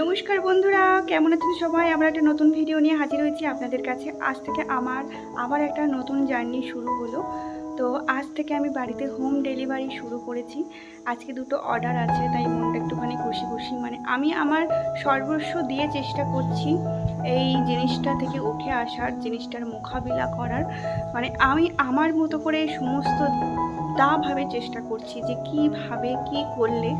নমস্কার বন্ধুরা, কেমন আছেন সবাই? আমরা একটা নতুন ভিডিও নিয়ে হাজির হয়েছি আপনাদের কাছে। আজ থেকে আমার, আবার একটা নতুন জার্নি শুরু হলো। তো আজ থেকে আমি বাড়িতে হোম ডেলিভারি শুরু করেছি। আজকে দুটো অর্ডার আছে, তাই মনটা একটুখানি খুশি খুশি। মানে আমি আমার সর্বস্ব দিয়ে চেষ্টা করছি এই জিনিসটা থেকে উঠে আসার, জিনিসটার মোকাবিলা করার। মানে আমি আমার মতো করে সমস্ত দাভাবে চেষ্টা করছি যে কীভাবে, কি করলে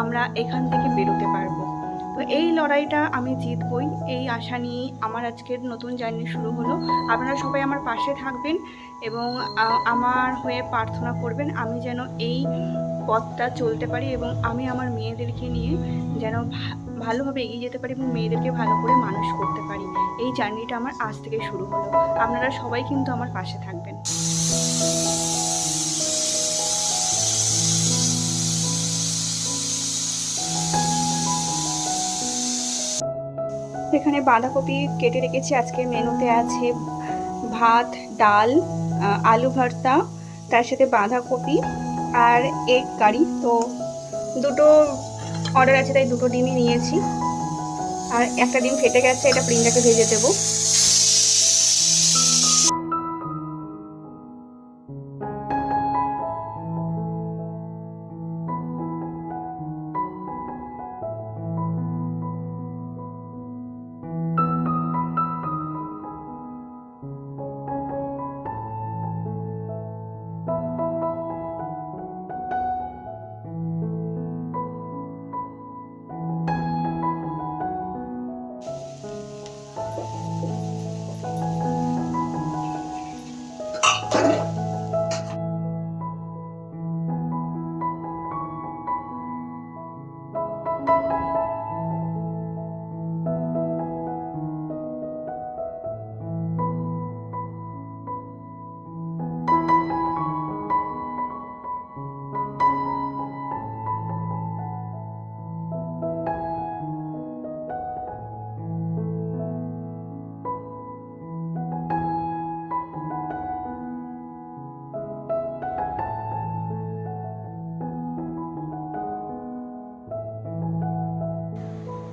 আমরা এখান থেকে বেরোতে পারব। তো এই লড়াইটা আমি জিতবই। এই আশা নিয়েই আমার আজকের নতুন জার্নি শুরু হলো। আপনারা সবাই আমার পাশে থাকবেন এবং আমার হয়ে প্রার্থনা করবেন আমি যেন এই পথটা চলতে পারি এবং আমি আমার মেয়েদেরকে নিয়ে যেন ভালোভাবে এগিয়ে যেতে পারি এবং মেয়েদেরকে ভালো করে মানুষ করতে পারি। এই জার্নিটা আমার আজ থেকে শুরু হলো। আপনারা সবাই কিন্তু আমার পাশে থাকবেন। এখানে বাঁধাকপি কেটে রেখেছি। আজকে মেনুতে আছে ভাত, ডাল আলু ভর্তা, তার সাথে বাঁধাকপি আর এগ কারি তো দুটো অর্ডার আছে, তাই দুটো ডিমই নিয়েছি। আর একটা ডিম ফেটে গেছে, এটা প্রিন্টাকে ভেজে দেবো।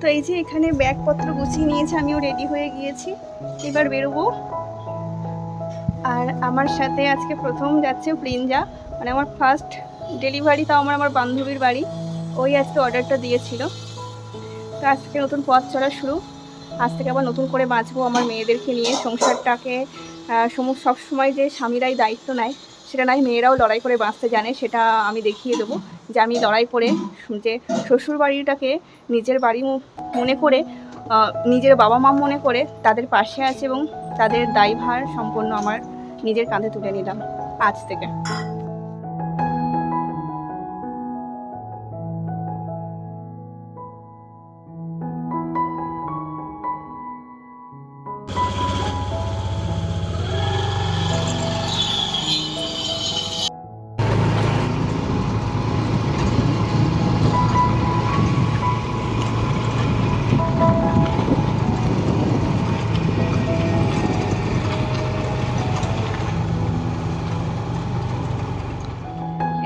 তো এই যে এখানে ব্যাগপত্র গুছিয়ে নিয়েছে, আমিও রেডি হয়ে গিয়েছি। এবার বেরোবো। আর আমার সাথে আজকে প্রথম যাচ্ছে প্রিঞ্জা মানে আমার ফার্স্ট ডেলিভারি তাও আমার আমার বান্ধবীর বাড়ি। ওই আজকে অর্ডারটা দিয়েছিল। তো আজ থেকে নতুন পথ চলা শুরু। আজ থেকে আবার নতুন করে বাঁচবো আমার মেয়েদেরকে নিয়ে। সংসারটাকে সমস্ত সবসময় যে স্বামীরাই দায়িত্ব নেয় সেটা নয় মেয়েরাও লড়াই করে বাঁচতে জানে, সেটা আমি দেখিয়ে দেবো যে আমি লড়াই করে যে শ্বশুর বাড়িটাকে নিজের বাড়ি মনে করে নিজের বাবা মা মনে করে তাদের পাশে আছে এবং তাদের দায়ভার সম্পূর্ণ আমার নিজের কাঁধে তুলে নিলাম আজ থেকে।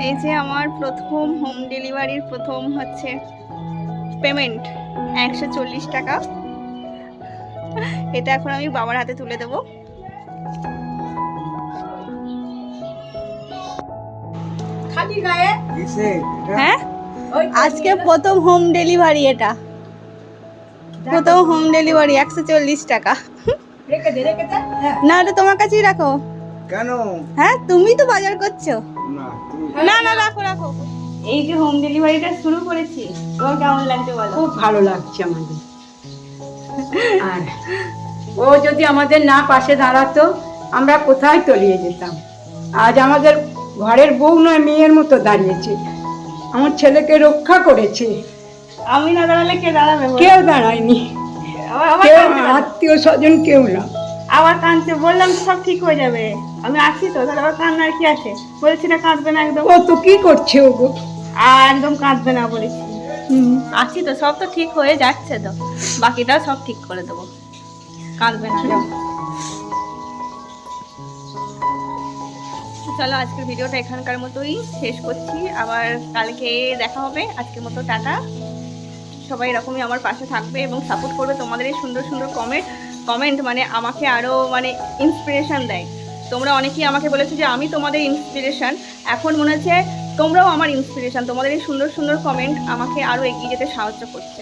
এই যে আমার প্রথম হোম ডেলিভারির প্রথম হচ্ছে পেমেন্ট একশো চল্লিশ টাকা। এটা এখন আমি বাবার হাতে তুলে দেবো। খালি গায়ে? হ্যাঁ? আজকে প্রথম হোম ডেলিভারি এটা। প্রথম হোম ডেলিভারি একশো চল্লিশ টাকা। রেখে দে রেখে দে। না ওটা তোমার কাছেই রাখো। কেন? হ্যাঁ তুমি তো বাজার করছ। না না রাখো রাখো। এই যে হোম ডেলিভারিটা শুরু করেছি তোমার কেমন লাগছে বলো? খুব ভালো লাগছে আমাদের। আর ও যদি আমাদের না পাশে দাঁড়াতো আমরা কোথায় তলিয়ে যেতাম? আজ আমাদের ঘরের বউ নয় মেয়ের মতো দাঁড়িয়েছে। আমার ছেলেকে রক্ষা করেছে। আমি না দাঁড়ালে কে দাঁড়াবে কেউ দাঁড়ায়নি। কেউ আত্মীয় স্বজন কেউ না। আবার কাঁদছে বললাম তো সব ঠিক হয়ে যাবে। আমি আছি তো তাহলে আবার কান্নার কি আছে? বলেছি না কাঁদবে না একদম। ও তো কি করছে ও গো? আর একদম কাঁদবে না বলেছি। আছি তো সব তো ঠিক হয়ে যাচ্ছে তো। বাকিটা সব ঠিক করে দেবো। কাঁদবে না। যাও। চলো আজকের ভিডিওটা এখানকার মতোই শেষ করছি। আবার কালকে দেখা হবে। আজকের মতো টাটা। সবাই এরকমই আমার পাশে থাকবে এবং সাপোর্ট করবে তোমাদের এই সুন্দর সুন্দর কমেন্ট কমেন্ট মানে আমাকে আরও মানে ইন্সপিরেশান দেয়। তোমরা অনেকেই আমাকে বলেছ যে আমি তোমাদের ইন্সপিরেশান এখন মনে হচ্ছে তোমরাও আমার ইন্সপিরেশান তোমাদের এই সুন্দর সুন্দর কমেন্ট আমাকে আরও এগিয়ে যেতে সাহায্য করছে।